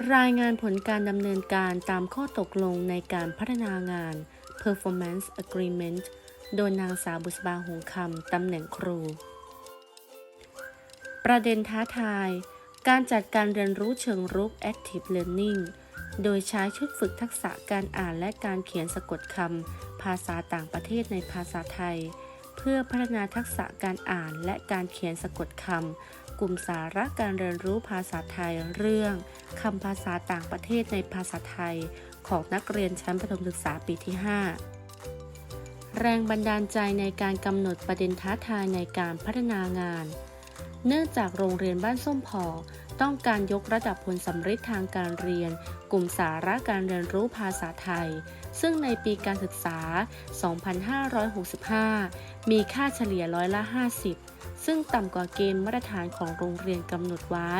รายงานผลการดำเนินการตามข้อตกลงในการพัฒนางาน Performance Agreement โดยนางสาวบุษบาหงคำตำแหน่งครู ประเด็นท้าทาย การจัดการเรียนรู้เชิงรุก Active Learning โดยใช้ชุดฝึกทักษะการอ่านและการเขียนสะกดคำ ภาษาต่างประเทศในภาษาไทย เพื่อพัฒนาทักษะการอ่านและการเขียนสะกดคำ กลุ่มสาระการเรียนรู้ภาษาไทยเรื่องคำภาษาต่างประเทศในภาษาไทย ของนักเรียนชั้นประถมศึกษาปีที่ 5 แรงบันดาลใจในการกำหนดประเด็นท้าทายในการพัฒนางาน เนื่องจากโรงเรียนบ้านส้มพอ ต้องการยกระดับผลสำเร็จทางการเรียน กลุ่มสาระการเรียนรู้ภาษาไทย ซึ่งในปีการศึกษา 2565 มีค่าเฉลี่ยร้อยละ 50 ซึ่งต่ำกว่าเกณฑ์มาตรฐานของโรงเรียนกำหนดไว้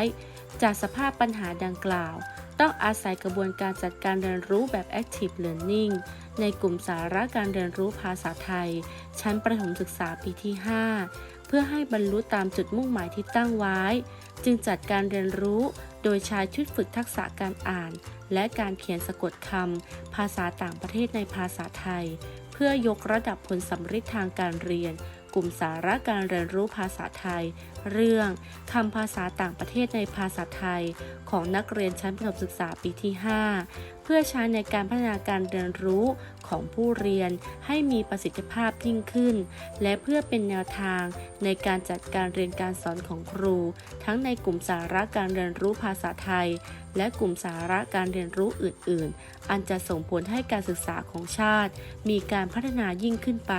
จากสภาพปัญหาดังกล่าว ต้องอาศัยกระบวนการจัดการเรียนรู้แบบ Active Learning ในกลุ่มสาระการเรียนรู้ภาษาไทย ชั้นประถมศึกษาปีที่ 5 เพื่อให้บรรลุตามจุดมุ่งหมายที่ตั้งไว้ จึงจัดการเรียนรู้โดยใช้ชุดฝึกทักษะการอ่าน และการเขียนสะกดคำภาษาต่างประเทศในภาษาไทย เพื่อยกระดับผลสำเร็จทางการเรียน กลุ่มสาระการเรียนรู้ภาษาไทย เรื่องคำภาษาต่างประเทศในภาษาไทย ของนักเรียนชั้นประถมศึกษาปีที่ 5 พื่อใช้ในการพัฒนาการเรียนรู้ของผู้เรียนให้มีประสิทธิภาพยิ่งขึ้น และเพื่อเป็นแนวทางในการจัดการเรียนการสอนของครู ทั้งในกลุ่มสาระการเรียนรู้ภาษาไทย และกลุ่มสาระการเรียนรู้อื่น ๆ อันจะส่งผลให้การศึกษาของชาติ มีการพัฒนายิ่งขึ้นไป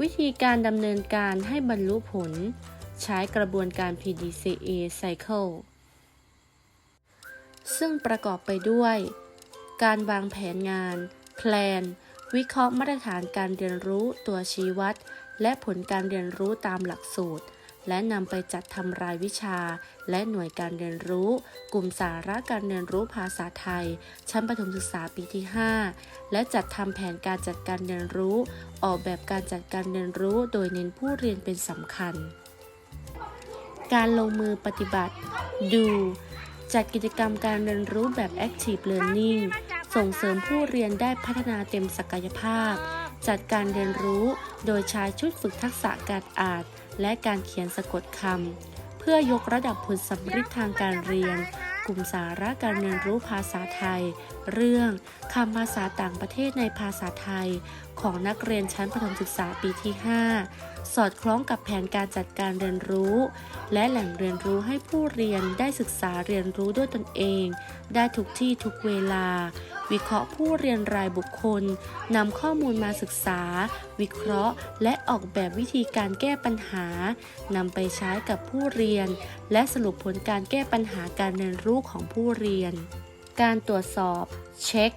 วิธีการดำเนินการให้บรรลุผล ใช้กระบวนการ PDCA Cycle ซึ่งประกอบไปด้วย การวางแผนงาน แพลน วิเคราะห์มาตรฐานการเรียนรู้ตัวชี้วัด และผลการเรียนรู้ตามหลักสูตร และนำไปจัดทำรายวิชา และหน่วยการเรียนรู้ กลุ่มสาระการเรียนรู้ภาษาไทย ชั้นประถมศึกษาปีที่ 5 และจัดทำแผนการจัดการเรียนรู้ ออกแบบการจัดการเรียนรู้ โดยเน้นผู้เรียนเป็นสำคัญ การลงมือปฏิบัติดู จัดกิจกรรมการเรียนรู้แบบ Active Learning ส่งเสริมผู้เรียนได้พัฒนาเต็มศักยภาพ จัดการเรียนรู้โดยใช้ชุดฝึกทักษะการอ่านและการเขียนสะกดคำ เพื่อยกระดับผลสำเร็จทางการเรียน กลุ่มสาระการเรียนรู้ภาษาไทย เรื่องคำภาษาต่างประเทศในภาษาไทย ของนักเรียนชั้นประถมศึกษาปีที่ 5 สอดคล้องกับแผนการจัดการเรียนรู้ และแหล่งเรียนรู้ให้ผู้เรียนได้ศึกษาเรียนรู้ด้วยตนเอง ได้ทุกที่ทุกเวลา วิเคราะห์ผู้เรียนรายบุคคลนำข้อมูลมาศึกษา วิเคราะห์ และออกแบบวิธีการแก้ปัญหานำไปใช้กับผู้เรียน และสรุปผลการแก้ปัญหาการเรียนรู้ของผู้เรียน การตรวจสอบ เช็ค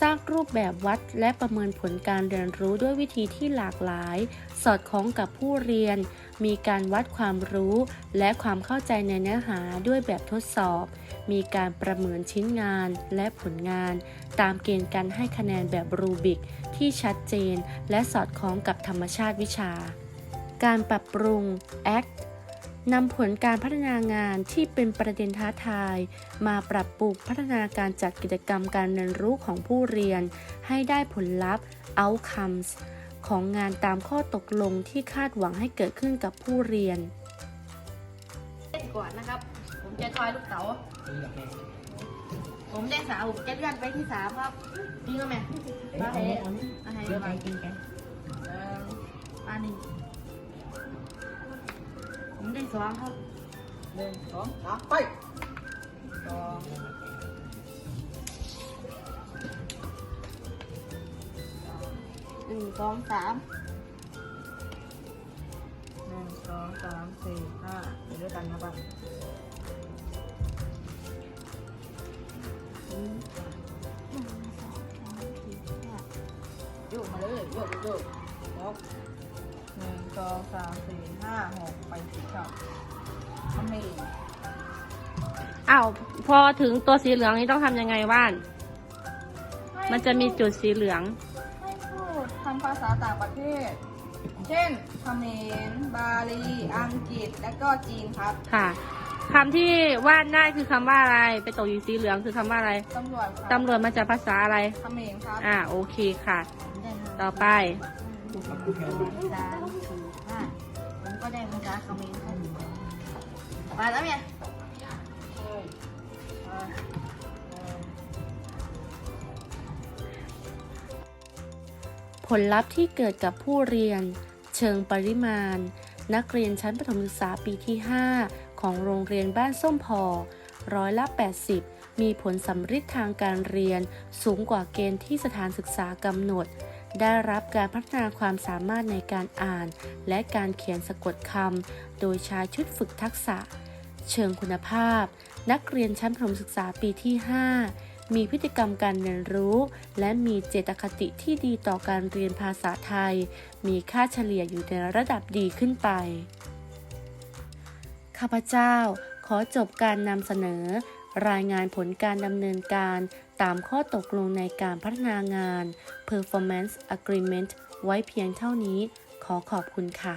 สร้างรูปแบบวัดและประเมินผลการเรียนรู้ด้วยวิธีที่หลากหลาย สอดคล้องกับผู้เรียน มีการวัดความรู้ และความเข้าใจในเนื้อหาด้วยแบบทดสอบ มีการประเมินชิ้นงานและผลงาน ตามเกณฑ์การให้คะแนนแบบรูบิก ที่ชัดเจน และสอดคล้องกับธรรมชาติวิชา การปรับปรุง ACT นำผลการพัฒนางานที่เป็นประเด็นท้าทาย มาปรับปรุงพัฒนาการจัดกิจกรรมการเรียนรู้ของผู้เรียน ให้ได้ผลลัพธ์ outcomes ของงานตามข้อตกลงที่คาดหวังให้เกิดขึ้นกับผู้เรียนเล่นก่อนนะครับ ผมจะทอยลูกเต๋าผมได้สามผมจะเลื่อนไปที่สามครับจริงไหมมาให้มาให้มาเออมาหนึ่ง ผมได้สองครับหนึ่งสองสามไปสองหนึ่งสองสามหนึ่งสองสามสี่ห้าอยู่ด้วยกันครับบ้างโยกมาเลยโยกโยกยก หนึ่งสองสามสี่ห้าหกไปสิครับมันไม่อ้าวพอถึงตัวสีเหลืองนี่ต้องทำยังไงว่าน มันจะมีจุดสีเหลือง ให้พูดคำภาษาต่างประเทศ เช่นเขมรบาลี อังกฤษ และก็จีนครับค่ะคำที่วาดได้คือคำว่าอะไร ไปตกอยู่สีเหลืองคือคำว่าอะไรตำรวจครับตำรวจมาจากภาษาอะไรเขมรครับ อ่าโอเคค่ะได้ค่ะต่อไปสามสี่ห้าผมก็ได้ภาษาเขมรครับมาแล้วเนี่ยผลลัพธ์ที่เกิดกับผู้เรียน เชิงปริมาณ นักเรียนชั้นประถมศึกษาปีที่ 5 ของโรงเรียนบ้านส้มพอ ร้อยละ 80 มีผลสำฤทธิ์ทางการเรียน สูงกว่าเกณฑ์ที่สถานศึกษากำหนด ได้รับการพัฒนาความสามารถในการอ่าน และการเขียนสะกดคำ โดยใช้ชุดฝึกทักษะ เชิงคุณภาพ นักเรียนชั้นประถมศึกษาปีที่ 5 มีพฤติกรรมการเรียนรู้ และมีเจตคติที่ดีต่อการเรียนภาษาไทย มีค่าเฉลี่ยอยู่ในระดับดีขึ้นไป ข้าพเจ้าขอจบการนำเสนอ รายงานผลการดำเนินการ ตามข้อตกลงในการพัฒนางาน Performance Agreement ไว้เพียงเท่านี้ ขอขอบคุณค่ะ